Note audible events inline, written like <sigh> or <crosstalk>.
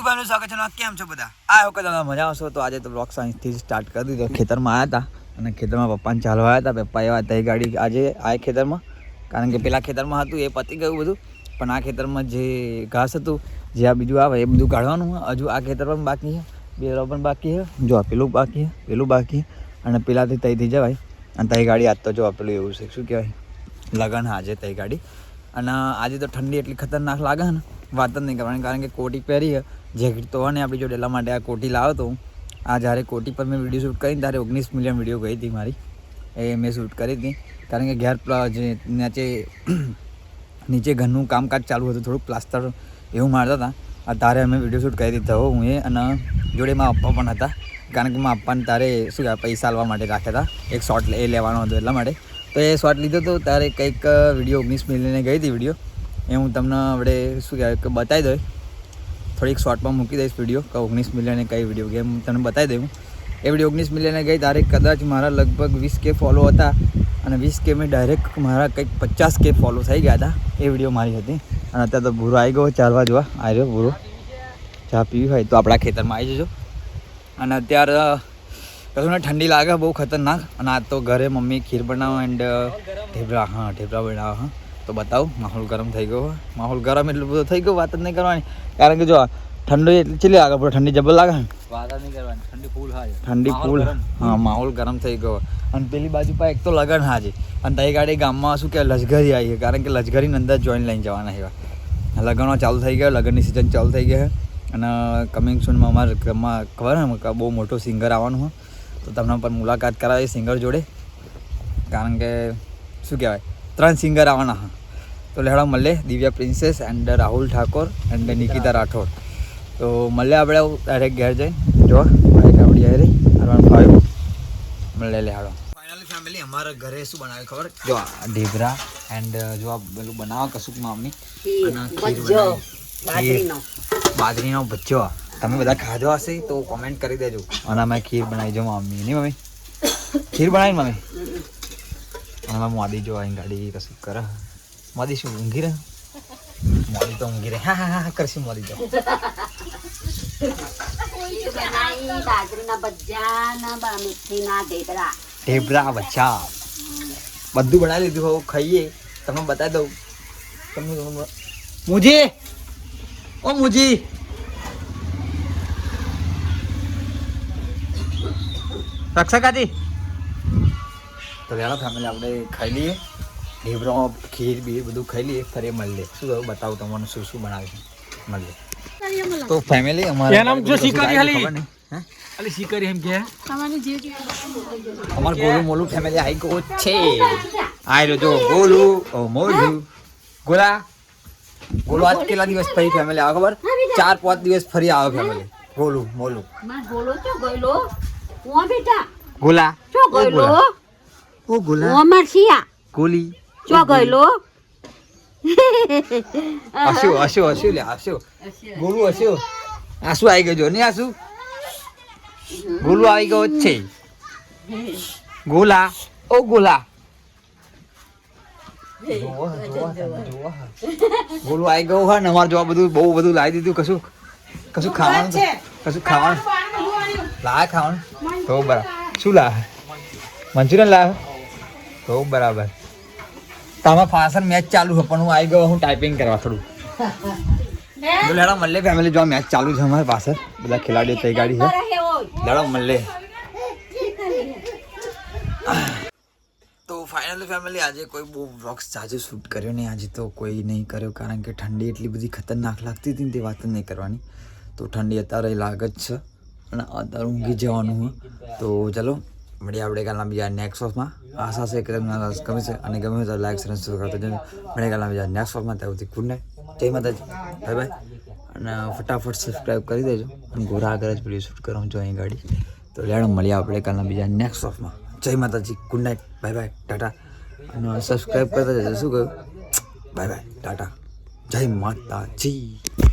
Two family સ્વાગત છે. કેમ છો બધા? આ વખત તમે મજા આવશો તો આજે તો બ્લોગ સાયન્સથી સ્ટાર્ટ કરી દીધો. ખેતરમાં આવ્યા હતા અને ખેતરમાં પપ્પાને ચાલવા આવ્યા હતા પપ્પા એવા તઈ ગાડી આજે આ ખેતરમાં. કારણ કે પેલા ખેતરમાં હતું, એ પતી ગયું બધું. પણ આ ખેતરમાં જે ઘાસ હતું, જે આ બીજું આવે, એ બધું કાઢવાનું હજુ આ ખેતર પણ બાકી છે. બે પણ બાકી છે. જો પેલું બાકી છે, પેલું બાકી અને પેલાથી તઈથી જવાય. અને તઈ ગાડી આજ તો જો પેલું એવું છે. શું કહેવાય? લગન આજે તઈ ગાડી. અને આજે તો ઠંડી એટલી ખતરનાક લાગે ને. વાત જ નહીં કરવાની, કારણ કે કોટી પહેરી જેકેટ તો અને આપણી જોડે એટલા માટે આ કોટી લાવ્યો તો આ જ્યારે કોટી પર મેં વીડિયો શૂટ કરીને ત્યારે ઓગણીસ મિલિયન વીડિયો ગઈ હતી મારી. એ મેં શૂટ કરી હતી. કારણ કે ઘેર જે નીચે <clears throat> નીચે ઘરનું કામકાજ ચાલુ હતું, થોડુંક પ્લાસ્ટર એવું મારતા હતા. તારે અમે વીડિયો શૂટ કરી દીધો, હો એ અને જોડે મારા પપ્પા પણ હતા. કારણ કે મારા પપ્પાને તારે શું કહેવાય, પૈસા આલવા માટે રાખ્યા હતા. એક શોટ એ લેવાનો હતો એટલા માટે. તો એ શોટ લીધો તો તારે કંઈક વીડિયો ઓગણીસ મિલિયને ગઈ હતી વીડિયો. એ હું તમને આપણે શું કહેવાય કે બતાવી દઉં. થોડીક શોર્ટમાં મૂકી દઈશ વીડિયો કે ઓગણીસ મિલિયને કઈ વીડિયો ગેમ તમને બતાવી દઉં. એ વીડિયો ઓગણીસ મિલિયને ગઈ તારે કદાચ મારા લગભગ વીસ કે ફોલો હતા અને વીસ કે મેં ડાયરેક્ટ મારા કંઈક પચાસ કે ફોલો થઈ ગયા હતા. એ વીડિયો મારી હતી. અને અત્યારે તો ભૂરો આવી ગયો. ચાલવા જોવા આવી રહ્યો ભૂરો. ચા પીવી હોય તો આપણા ખેતરમાં આવી જજો. અને અત્યારે કશું ઠંડી લાગે બહુ ખતરનાક. અને આ તો ઘરે મમ્મી ખીર બનાવો એન્ડ ઢેબરા. હા, ઢેબરા બનાવો, હા. તો બતાવું માહોલ ગરમ થઈ ગયો. માહોલ ગરમ એટલું બધું થઈ ગયો વાત જ નહીં કરવાની. કારણ કે જો ઠંડી એટલી ચેલી લાગે પડે ઠંડી જબર લાગે વાત નહીં કરવાની ઠંડી ફૂલ હા ઠંડી ફૂલ હા માહોલ ગરમ થઈ ગયો. અને પેલી બાજુ પર એક તો લગન હાજે અને તઈ ગાડી ગામમાં શું કે લશ્કરી આવી કારણ કે લશ્કરીની અંદર જોઈન લઈને જવાના એવા લગ્નો ચાલુ થઈ ગયા લગ્નની સિઝન ચાલુ થઈ ગઈ અને કમિંગ સૂનમાં અમારે ગામમાં ખબર ને બહુ મોટો સિંગર આવવાનું હોય તો તમને પણ મુલાકાત કરાવી સિંગર જોડે. કારણ કે શું કહેવાય? ત્રણ સિંગર આવવાના હા. તો લેહડા મળે Divya princess and Rahul Thakor and Nikita Rathod. તો મળે આપણે ડાયરેક્ટ ઘેર જઈને જો બાઈક આવડી આવી રહી અરવાન ફાઈવ મળે લેહાડો ફાઇનલી ફેમિલી અમારા ઘરે શું બનાવે ખબર? જો ઢેબરા એન્ડ જો આ પેલું બનાવો કશુંક મામની. ખીર બાજરીનો. ભજીયો તમે બધા ખાધો હશે તો કોમેન્ટ કરી દેજો. અને અમે ખીર બનાવી જો મમ્મી નહીં મમ્મી? ખીર બનાવી મમ્મી? અમે મોદી જો અહીં ગાડી કશું કરે. મોદી શું, ઊંઘી રહે? મોદી તો ઊંઘી રહે. હા હા હા કરશે મોદી તો. ઢેબરા બચ્ચા બધું બનાવી લીધું હવે, ખાઈએ. તમને બતાવી દઉં. તમને મુજી. ઓ, મુજી. રક્ષકાજી તો ચાલો ફેમિલી આપણે ખાઈ લઈએ ઢેબરો ખીર બીર બધું ખાઈ લઈએ ફરી મળીએ. શું બતાવું તમને શું શું બનાવે છે મળીએ. તો ફેમિલી અમારે નામ જો શિકારી હાલી. હે? અલી શીકરી એમ કે. અમાર ગોલું મોલું ફેમિલી આવી ગયો છે. આઈ રહ્યો જો ગોલું ઓ મોલું. ગોલા. ગોલું આજ કેટલા દિવસ ફરી ફેમિલી આવે ખબર? ચાર પાંચ દિવસ ફરી આવે ફેમિલી ગોલું મોલું. માં ગોલો ચો ગયલો? ઓ બેટા. ગોલા. ચો ગયલો? ઓ ગોલા. ઓ મારસિયા ગોલી. ચો ગયલો? હસ્યું આશુ આશુ લે આશુ. ગોલુ આશુ. આશુ આવી ગયો જો નહીં આસુ ગોલું આવી ગયો છે. ગોલા. ઓ ગોલા. ગોલુ. આવી ગયો હોય ને અમારે જોવા બધું બહુ બધું લાવી દીધું કશું કશું ખાવાનું કશું ખાવાનું. લાવે ખાવાનું. તો બરાબર. શું લાવે? મંચુરિયન લાવે તો બરાબર. તમે ફાસન મેચ ચાલુ છે પણ હું આવી ગયો હું ટાઈપિંગ કરવા થોડું. લડા મલ્લે મળે ફેમિલી જો મેચ ચાલુ છે અમારી પાસે. બધા ખેલાડીઓ તઈ ગાડી છે. લડા મળે તો ફાઇનલી ફેમિલી આજે કોઈ બહુ વ્લોગ્સ આજે શૂટ કર્યો નહીં આજે તો કોઈ નહીં કર્યો કારણ કે ઠંડી એટલી બધી ખતરનાક લાગતી હતી ને તે વાત જ નહીં કરવાની. તો ઠંડી અત્યારે લાગે જ છે અને અત્યારે ઊંઘી જવાનું તો ચલો મળીએ આપણે કાલના બીજા નેક્સ્ટ વર્સમાં આશા છે કે તમને ગમે છે અને ગમે તો લાઈક સરસ કરતો જજો મળીએ કાલના બીજા નેક્સ્ટ વર્સમાં ત્યાં સુધી ગુડ નાઇટ જય માતાજી. બાય બાય અને ફટાફટ સબસ્ક્રાઈબ કરી દેજો. અને ઘોરા આગળ જ વીડિયો શૂટ કરું છું અહીં ગાડી. તો લેણો મળીએ આપણે કાલના બીજા નેક્સ્ટ વર્સમાં જય માતાજી. Good night bye bye tata. અને સબસ્ક્રાઈબ કરતા જજો. શું કહ્યું? Bye bye tata. જય માતાજી.